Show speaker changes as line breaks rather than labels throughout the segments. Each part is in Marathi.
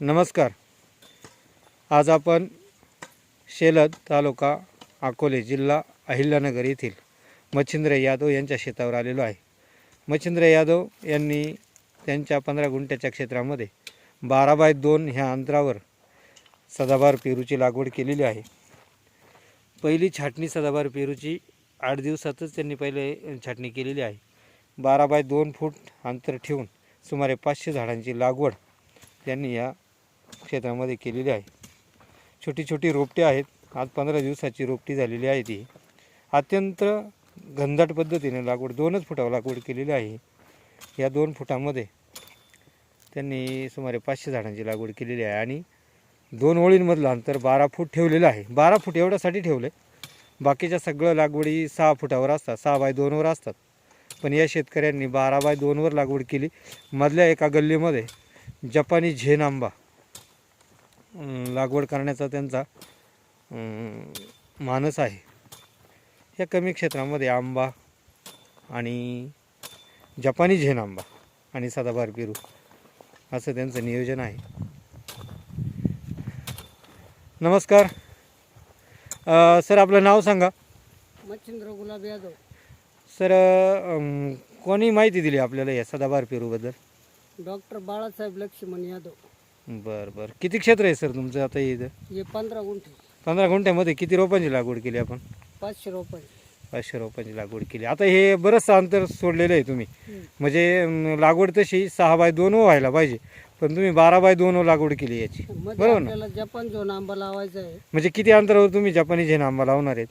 नमस्कार. आज आपण शेलद तालुका अकोले जिल्हा अहिल्यानगर येथील मच्छिंद्र यादव यांच्या शेतावर आलेलो आहे. मच्छिंद्र यादव यांनी त्यांच्या पंधरा गुंठ्याच्या क्षेत्रामध्ये बारा बाय दोन ह्या अंतरावर सदाबार पेरूची लागवड केलेली आहे. पहिली छाटणी सदाबार पेरूची आठ दिवसातच त्यांनी पहिले छाटणी केलेली आहे. बारा बाय दोन फूट अंतर ठेवून सुमारे पाचशे झाडांची लागवड त्यांनी या क्षेत्रामध्ये केलेली आहे. छोटी छोटी रोपटे आहेत. आज पंधरा दिवसाची रोपटी झालेली आहे ती. अत्यंत घनदाट पद्धतीने लागवड दोनच फुटावर लागवड केलेली आहे. या दोन फुटामध्ये त्यांनी सुमारे पाचशे झाडांची लागवड केलेली आहे आणि दोन ओळींमधलं अंतर बारा फूट ठेवलेलं आहे. बारा फूट एवढ्यासाठी ठेवलं आहे बाकीच्या सगळं लागवडी सहा फुटावर असतात सहा बाय दोनवर असतात. पण या शेतकऱ्यांनी बारा बाय दोनवर लागवड केली. मधल्या एका गल्लीमध्ये जपानी झेन आंबा लागवड करण्याचा त्यांचा मानस आहे. या कमी क्षेत्रामध्ये आंबा आणि जपानी झेन आंबा आणि सदाबार पेरू असं त्यांचं नियोजन आहे. नमस्कार. अं, सर आपलं नाव सांगा.
मच्छिंद्र गुलाब यादव.
सर कोणी माहिती दिली आपल्याला या सदाबार पेरूबद्दल?
डॉक्टर बाळासाहेब लक्ष्मण यादव.
बरं बरं. किती क्षेत्र आहे सर तुमचं आता इथं?
हे पंधरा गुंठे.
पंधरा गुंठ्यामध्ये किती रोपांची लागवड केली आपण?
पाचशे रुपये
पाचशे रोपांची लागवड केली. आता हे बरंचसं अंतर सोडलेलं आहे तुम्ही. म्हणजे अं, लागवड तशी सहा बाय दोन व्हायला पाहिजे. पण तुम्ही बारा बाय दोन लागवड केली याची.
मध्ये
बरोबर ना?
आपल्याला जपान झोन आंबा लावायचा आहे.
म्हणजे किती अंतरावर तुम्ही जपानी झेन आंबा लावणार आहेत?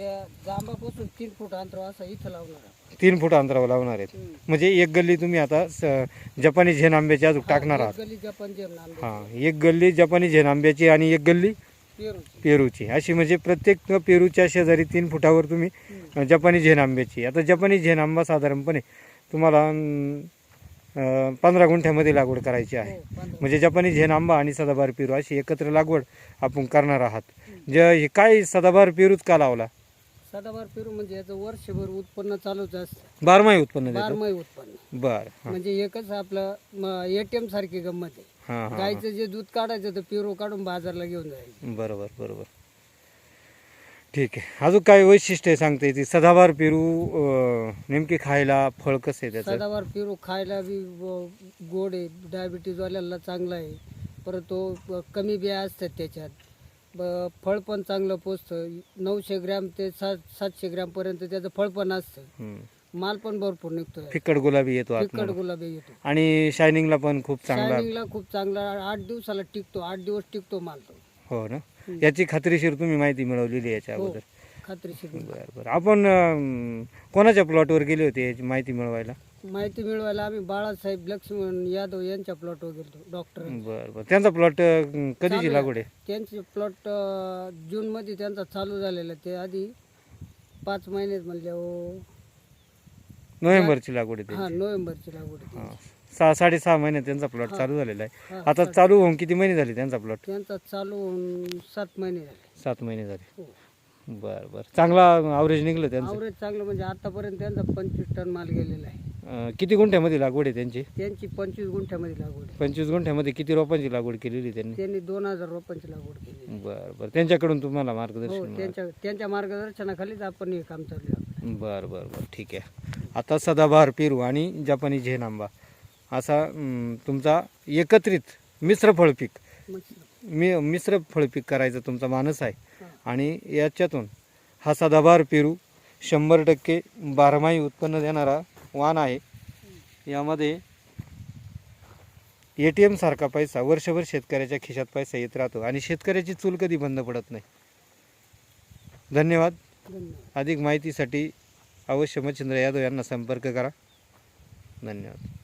या जांबापासून तीन फूट अंतर असं इथं लावणार आहे.
तीन फूट अंतरावर लावणार आहेत. म्हणजे एक गल्ली तुम्ही आता स- जपानी झेन आंब्याची अजून टाकणार आहात
एक गली जपान झेन आंबा
हां एक गल्ली जपानी झेन आंब्याची आणि एक गल्ली
पेरूची.
पेरूची. अशी म्हणजे प्रत्येक पेरूच्या शेजारी तीन फुटावर तुम्ही. जपानी झेन आंब्याची. आता जपानी झेन आंबा साधारणपणे तुम्हाला पंधरा गुंठ्यामध्ये लागवड करायची आहे.
हो, पंधरा.
म्हणजे जपानी झेन आंबा आणि सदाबार पेरू अशी एकत्र लागवड आपण करणार आहात. जे हे काय सदाबार पेरूच का लावला?
सदाबार पेरू म्हणजे याचं वर्षभर उत्पन्न चालूच असतं.
बारमाही उत्पन्न देतो
बारमाही उत्पन्न.
बर हां.
म्हणजे एकच आपलं एटीएम सारखी गंमत आहे.
हां हां
गायचं जे दूध काढायचं तर पेरू काढून बाजारला घेऊन जायचं.
बरोबर बरोबर. ठीक आहे. अजून काय वैशिष्ट्य आहे सांगता येते सदाबार पेरू अं, नेमके खायला फळ कसं आहे त्याचं?
सदावार पेरू खायला बी गोड आहे. डायबिटीजवाल्याला चांगला आहे. परत तो ब- कमी बिया असतात त्याच्यात. ब- फळ पण चांगलं पोचतं नऊशे ग्रॅम ते सात सातशे ग्रॅमपर्यंत त्याचं फळ पण असतं. माल पण भरपूर निघतो
फिक्कट गुलाबी येतो आतमध्ये.
गुलाबी येतो.
आणि शायनिंगला पण खूप चांगला
शायनिंगला खूप चांगला आठ दिवसाला टिकतो. आठ दिवस टिकतो माल तो.
हो ना? याची खात्रीशीर तुम्ही माहिती मिळवलेली आहे याच्या
हो
अगोदर.
खात्रीशीर.
बरं बरं. आपण अं, कोणाच्या प्लॉटवर गेले होते याची माहिती मिळवायला?
माहिती मिळवायला आम्ही बाळासाहेब लक्ष्मण यादव यांच्या प्लॉटवर गेलो डॉक्टर
बरं बरं. त्यांचा प्लॉट कधीची लागवड आहे?
त्यांचे प्लॉट जूनमध्ये त्यांचा चालू झालेला ते आधी पाच महिन्यात म्हणले हो
नोव्हेंबरची लागवड आहे
हा
त्यांची.
नोव्हेंबरची लागवड आहे.
हां. सहा साडेसहा महिन्यात त्यांचा प्लॉट चालू झालेला आहे. आता चालू होऊन किती महिने झाले त्यांचा प्लॉट
त्यांचा चालू होऊन सात महिने झाले.
सात महिने झाले.
हो.
बरं बरं. चांगला आवरेज निघलं त्यांचं?
आवरेज चांगलं म्हणजे आतापर्यंत त्यांचा पंचवीस टन माल गेलेला आहे.
अं, किती गुंठ्यामध्ये लागवड आहे त्यांची?
त्यांची पंचवीस गुंठ्यामध्ये लागवड आहे.
पंचवीस गुंठ्यामध्ये किती रोपांची लागवड केलेली त्यांनी?
त्यांनी दोन हजार रोपांची लागवड केली
बरं बरं. त्यांच्याकडून तुम्हाला
हो
मार्गदर्शन मिळालं.
त्यांच्या त्यांच्या मार्गदर्शनाखालीच आपण हे काम चालू आहे.
बरं बरं बरं. ठीक आहे. आता सदाबहार पेरू आणि जपानी झेन आंबा असा अं, तुमचा एकत्रित मिश्र फळपीक. मी मिश्र फळपीक करायचा तुमचा मानस आहे.
हा.
आणि याच्यातून हा सदाबहार पेरू शंभर टक्के बारमाही उत्पन्न देणारा वाण आहे. यामध्ये ए टी एमसारखा पैसा वर्षभर शेतकऱ्याच्या खिशात पैसा येत राहतो आणि शेतकऱ्याची चूल कधी बंद पडत नाही. धन्यवाद.
धन्यवाद.
अधिक माहितीसाठी अवश्य मच्छिंद्र यादव यांना संपर्क करा. धन्यवाद.